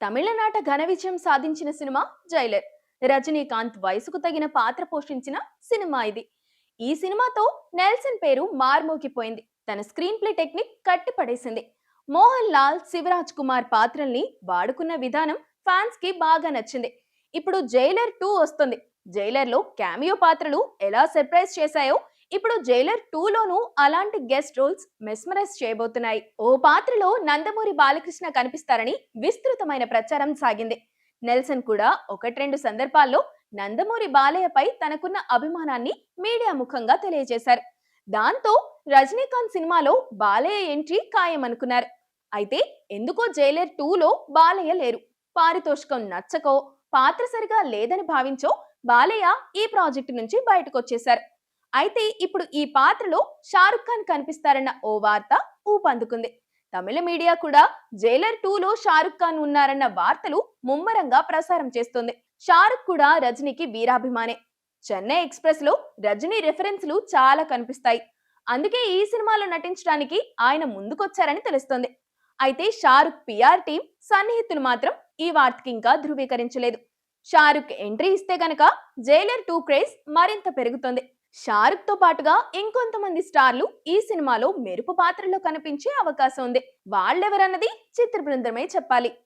తమిళనాట ఘన విజయం సాధించిన సినిమా జైలర్. రజనీకాంత్ వయసుకు తగిన పాత్ర పోషించిన సినిమా ఇది. ఈ సినిమాతో నెల్సన్ పేరు మార్మోగిపోయింది. తన స్క్రీన్ ప్లే టెక్నిక్ కట్టిపడేసింది. మోహన్ లాల్ శివరాజ్ కుమార్ పాత్రల్ని వాడుకున్న విధానం ఫ్యాన్స్కి బాగా నచ్చింది. ఇప్పుడు జైలర్ టూ వస్తుంది. జైలర్లో క్యామియో పాత్రలు ఎలా సర్ప్రైజ్ చేశాయో ఇప్పుడు జైలర్ టూలోనూ అలాంటి గెస్ట్ రోల్స్ మెస్మరైజ్ చేయబోతున్నాయి. ఓ పాత్రలో నందమూరి బాలకృష్ణ కనిపిస్తారని విస్తృతమైన ప్రచారం సాగింది. నెల్సన్ కూడా ఒకటి రెండు సందర్భాల్లో నందమూరి బాలయ్యపై తనకున్న అభిమానాన్ని మీడియా ముఖంగా తెలియజేశారు. దాంతో రజనీకాంత్ సినిమాలో బాలయ్య ఎంట్రీ ఖాయమనుకున్నారు. అయితే ఎందుకో జైలర్ టూలో బాలయ్య లేరు. పారితోషికం నచ్చకో పాత్ర సరిగా లేదని భావించో బాలయ్య ఈ ప్రాజెక్టు నుంచి బయటకొచ్చేశారు. అయితే ఇప్పుడు ఈ పాత్రలో షారుఖ్ ఖాన్ కనిపిస్తారన్న ఓ వార్త ఊపందుకుంది. తమిళ మీడియా కూడా జైలర్ టూలో షారుఖ్ ఖాన్ ఉన్నారన్న వార్తలు ముమ్మరంగా ప్రసారం చేస్తుంది. షారుఖ్ కూడా రజనీకి వీరాభిమానే. చెన్నై ఎక్స్ప్రెస్లో రజనీ రెఫరెన్స్లు చాలా కనిపిస్తాయి. అందుకే ఈ సినిమాలో నటించడానికి ఆయన ముందుకొచ్చారని తెలుస్తోంది. అయితే షారుఖ్ పిఆర్ టీం సన్నిహితులు మాత్రం ఈ వార్తకి ఇంకా ధృవీకరించలేదు. షారుఖ్ ఎంట్రీ ఇస్తే గనక జైలర్ టూ క్రేజ్ మరింత పెరుగుతుంది. షారుఖ్తో పాటుగా ఇంకొంతమంది స్టార్లు ఈ సినిమాలో మెరుపు పాత్రలో కనిపించే అవకాశం ఉంది. వాళ్ళెవరన్నది చిత్ర బృందమే చెప్పాలి.